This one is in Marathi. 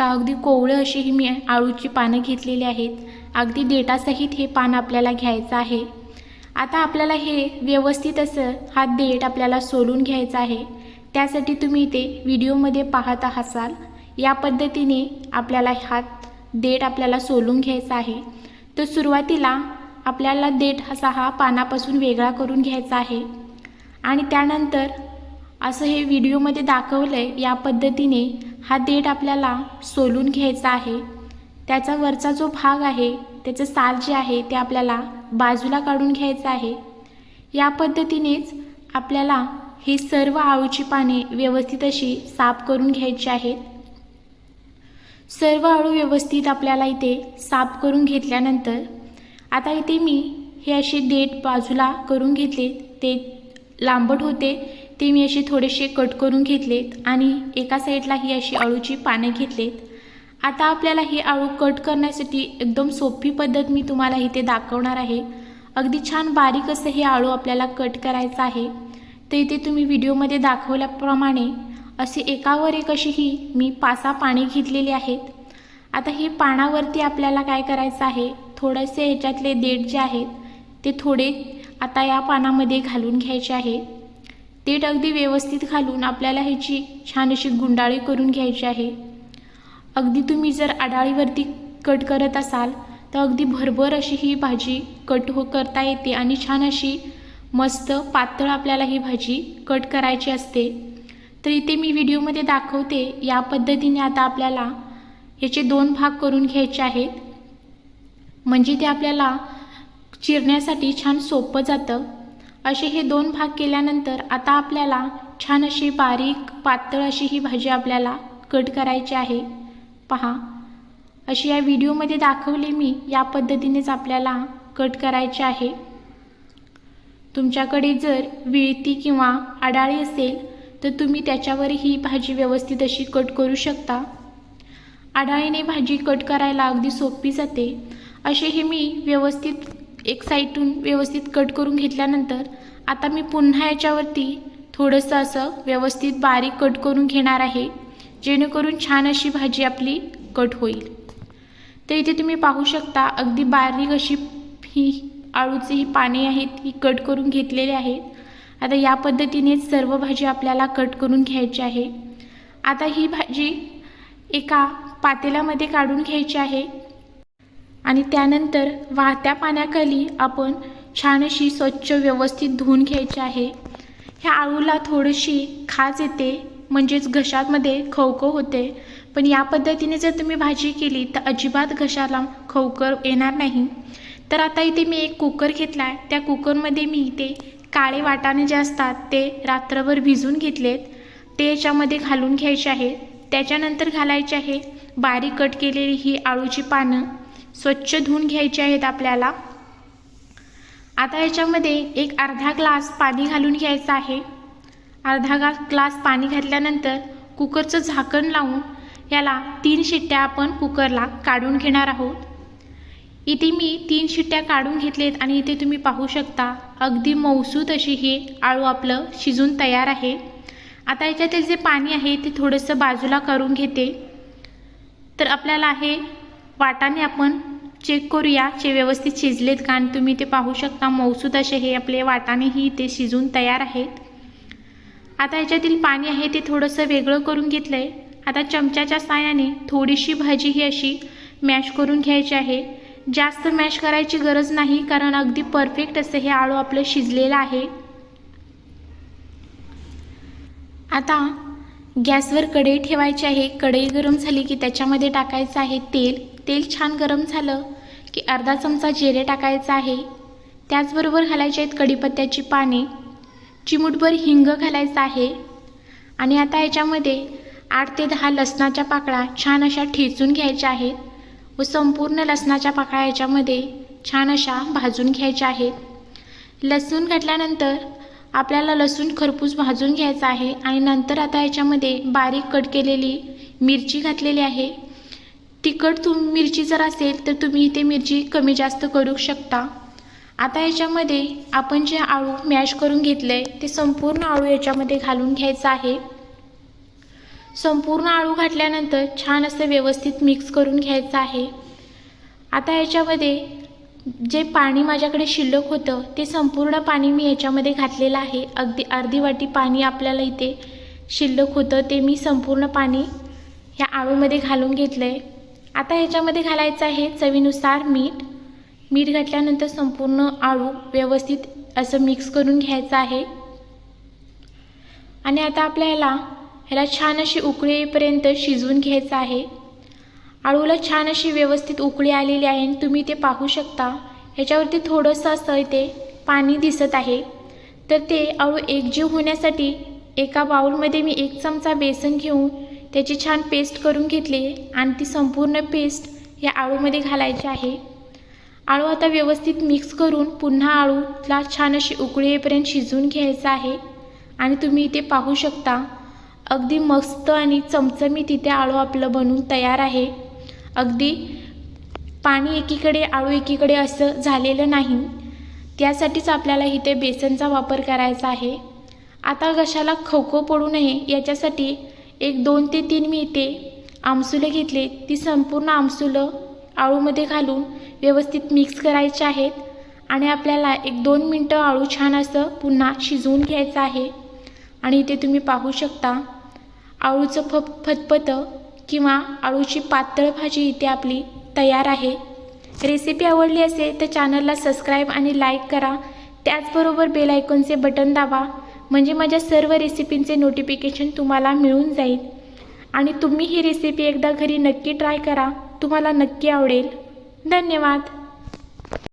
शकता अगदी कोवळं अशी ही मी आळूची पानं घेतलेली आहेत. अगदी देटासहित हे पान आपल्याला घ्यायचं आहे. आता आपल्याला हे व्यवस्थित असं हा देठ आपल्याला सोलून घ्यायचा आहे. त्यासाठी तुम्ही इथे व्हिडिओमध्ये पाहत असाल. या पद्धतीने आपल्याला हा देठ आपल्याला सोलून घ्यायचा आहे. तर सुरुवातीला आपल्याला देठ असा हा पानापासून वेगळा करून घ्यायचा आहे. आणि त्यानंतर असं हे व्हिडिओमध्ये दाखवलं आहे या पद्धतीने हा देठ आपल्याला सोलून घ्यायचा आहे. त्याचा वरचा जो भाग आहे त्याचं साल जे आहे ते आपल्याला बाजूला काढून घ्यायचं आहे. या पद्धतीनेच आपल्याला ही सर्व आळूची पाने व्यवस्थित अशी साफ करून घ्यायची आहेत. सर्व आळू व्यवस्थित आपल्याला इथे साफ करून घेतल्यानंतर आता इथे मी हे असे देठ बाजूला करून घेतले ते लांबट होते. ते मी असे थोडेसे कट करून घेतलेत आणि एका साईडला ही अशी अळूची पाने घेतलेत. आता आपल्याला ही आळू कट करण्यासाठी एकदम सोपी पद्धत मी तुम्हाला इथे दाखवणार आहे. अगदी छान बारीक असं हे आळू आपल्याला कट करायचं आहे. तर इथे तुम्ही व्हिडिओमध्ये दाखवल्याप्रमाणे असे एकावर एक अशी ही मी पासा पाने घेतलेली आहेत. आता हे पानावरती आपल्याला काय करायचं आहे? थोडेसे ह्याच्यातले देठ जे आहेत ते थोडे आता या पानामध्ये घालून घ्यायचे आहे. तेट अगदी व्यवस्थित घालून आपल्याला ह्याची छान अशी गुंडाळी करून घ्यायची आहे. अगदी तुम्ही जर आडाळीवरती कट करत असाल तर अगदी भरभर अशी ही भाजी कट हो करता येते आणि छान अशी मस्त पातळ आपल्याला ही भाजी कट करायची असते. तर इथे मी व्हिडिओमध्ये दाखवते या पद्धतीने आता आपल्याला याचे दोन भाग करून घ्यायचे आहेत. म्हणजे ते आपल्याला चिरण्यासाठी छान सोपं जातं. असे हे दोन भाग केल्यानंतर आता आपल्याला छान अशी बारीक पातळ अशी ही भाजी आपल्याला कट करायची आहे. पहा. अशी या व्हिडिओमध्ये दाखवले मी या पद्धतीनेच आपल्याला कट करायचे आहे. तुमच्याकडे जर विळती किंवा आडाळी असेल तर तुम्ही त्याच्यावर ही भाजी व्यवस्थित अशी कट करू शकता. आडाळीने भाजी कट करायला अगदी सोपी जाते. असे हे मी व्यवस्थित एक साईडून व्यवस्थित कट करून घेतल्यानंतर आता मी पुन्हा याच्यावरती थोडंसं असं व्यवस्थित बारीक कट करून घेणार आहे जेणेकरून छान अशी भाजी आपली कट होईल. तर इथे तुम्ही पाहू शकता अगदी बारीक अशी ही आळूची ही पाने आहेत ही कट करून घेतलेली आहेत. आता या पद्धतीने सर्व भाजी आपल्याला कट करून घ्यायची आहे. आता ही भाजी एका पातेल्यामध्ये काढून घ्यायची आहे. आणि त्यानंतर वाहत्या पाण्याखाली आपण छान अशी स्वच्छ व्यवस्थित धुवून घ्यायची आहे. ह्या आळूला थोडीशी खाज येते म्हणजेच घशामध्ये खवखव होते. पण या पद्धतीने जर तुम्ही भाजी केली तर अजिबात घशाला खवकर येणार नाही. तर आता इथे मी एक कुकर घेतला आहे त्या कुकरमध्ये मी इथे काळे वाटाणे जे असतात ते रात्रभर भिजून घेतलेत. ते याच्यामध्ये घालून घ्यायचे आहे. त्याच्यानंतर घालायचे आहे बारीक कट केलेली ही आळूची पानं. स्वच्छ धुवून घ्यायचे आहेत आपल्याला. आता याच्यामध्ये एक अर्धा ग्लास पाणी घालून घ्यायचं आहे. अर्धा गा ग्लास पाणी घातल्यानंतर कुकरचं झाकण लावून याला तीन शिट्ट्या आपण कुकरला काढून घेणार आहोत. इथे मी तीन शिट्ट्या काढून घेतलेत आणि इथे तुम्ही पाहू शकता अगदी मौसूत अशी हे आळू आपलं शिजून तयार आहे. आता याच्यातील जे पाणी आहे ते थोडंसं बाजूला करून घेते. तर आपल्याला हे वाटाने आपण चेक करूया जे व्यवस्थित शिजलेत का? आणि तुम्ही ते पाहू शकता मौसूद असे हे आपले वाटाणेही इथे शिजून तयार आहेत. आता याच्यातील पाणी आहे ते थोडंसं वेगळं करून घेतलं आहे आता चमच्याच्या साहाय्याने थोडीशी भाजी ही अशी मॅश करून घ्यायची आहे. जास्त मॅश करायची गरज नाही कारण अगदी परफेक्ट असं हे आळू आपलं शिजलेलं आहे. आता गॅसवर कढई ठेवायची आहे. कढई गरम झाली की त्याच्यामध्ये टाकायचं आहे तेल. तेल छान गरम झालं की अर्धा चमचा जिरे टाकायचा आहे. त्याचबरोबर घालायचे आहेत कढीपत्त्याची पाने. चिमूटभर हिंग घालायचं आहे. आणि आता याच्यामध्ये आठ ते दहा लसणाच्या पाकळ्या छान अशा ठेचून घ्यायच्या आहेत. व संपूर्ण लसणाच्या पाकळ्या याच्यामध्ये छान अशा भाजून घ्यायच्या आहेत. लसूण घातल्यानंतर आपल्याला लसूण खरपूस भाजून घ्यायचा आहे आणि नंतर आता याच्यामध्ये बारीक कट केलेली मिरची घातलेली आहे. तिखट तुम मिरची जर असेल तर तुम्ही इथे मिरची कमी जास्त करू शकता. आता याच्यामध्ये आपण जे आळू मॅश करून घेतलं आहे ते संपूर्ण आळू याच्यामध्ये घालून घ्यायचं आहे. संपूर्ण आळू घातल्यानंतर छान असं व्यवस्थित मिक्स करून घ्यायचं आहे. आता याच्यामध्ये जे पाणी माझ्याकडे शिल्लक होतं ते संपूर्ण पाणी मी याच्यामध्ये घातलेलं आहे. अगदी अर्धी वाटी पाणी आपल्याला इथे शिल्लक होतं ते मी संपूर्ण पाणी ह्या आळूमध्ये घालून घेतलं आहे आता ह्याच्यामध्ये घालायचं आहे चवीनुसार मीठ. मीठ घातल्यानंतर संपूर्ण आळू व्यवस्थित असं मिक्स करून घ्यायचं आहे. आणि आता आपल्याला ह्याला छान अशी उकळी येईपर्यंत शिजवून घ्यायचं आहे. आळूला छान अशी व्यवस्थित उकळी आलेली आहे आणि तुम्ही ते पाहू शकता. ह्याच्यावरती थोडंसं असं इथे पाणी दिसत आहे. तर ते आळू एकजीव होण्यासाठी एका बाउलमध्ये मी एक चमचा बेसन घेऊन त्याची छान पेस्ट करून घेतली आणि ती संपूर्ण पेस्ट या आळूमध्ये घालायची आहे. आळू आता व्यवस्थित मिक्स करून पुन्हा आळूला छान अशी उकळी येईपर्यंत शिजवून घ्यायचं आहे. आणि तुम्ही इथे पाहू शकता अगदी मस्त आणि चमचमीत इथे आळू आपलं बनून तयार आहे. अगदी पाणी एकीकडे आळू एकीकडे असं झालेलं नाही. त्यासाठीच आपल्याला इथे बेसनचा वापर करायचा आहे. आता घशाला खवखव पडू नये याच्यासाठी एक दोन ते तीन मी इथे आमसुले घेतले. ती संपूर्ण आमसुलं आळूमध्ये घालून व्यवस्थित मिक्स करायचे आहेत आणि आपल्याला एक दोन मिनटं आळू छान असं पुन्हा शिजवून घ्यायचं आहे. आणि इथे तुम्ही पाहू शकता आळूचं फ फतफतं किंवा अळूची पातळ भाजी इथे आपली तयार आहे. रेसिपी आवडली असेल तर चॅनलला सबस्क्राईब आणि लाईक करा. त्याचबरोबर बेल आयकॉनचे बटन दाबा. म्हणजे माझ्या सर्व रेसिपींचे नोटिफिकेशन तुम्हाला मिळून जाईल. आणि तुम्ही ही रेसिपी एकदा घरी नक्की ट्राय करा. तुम्हाला नक्की आवडेल. धन्यवाद.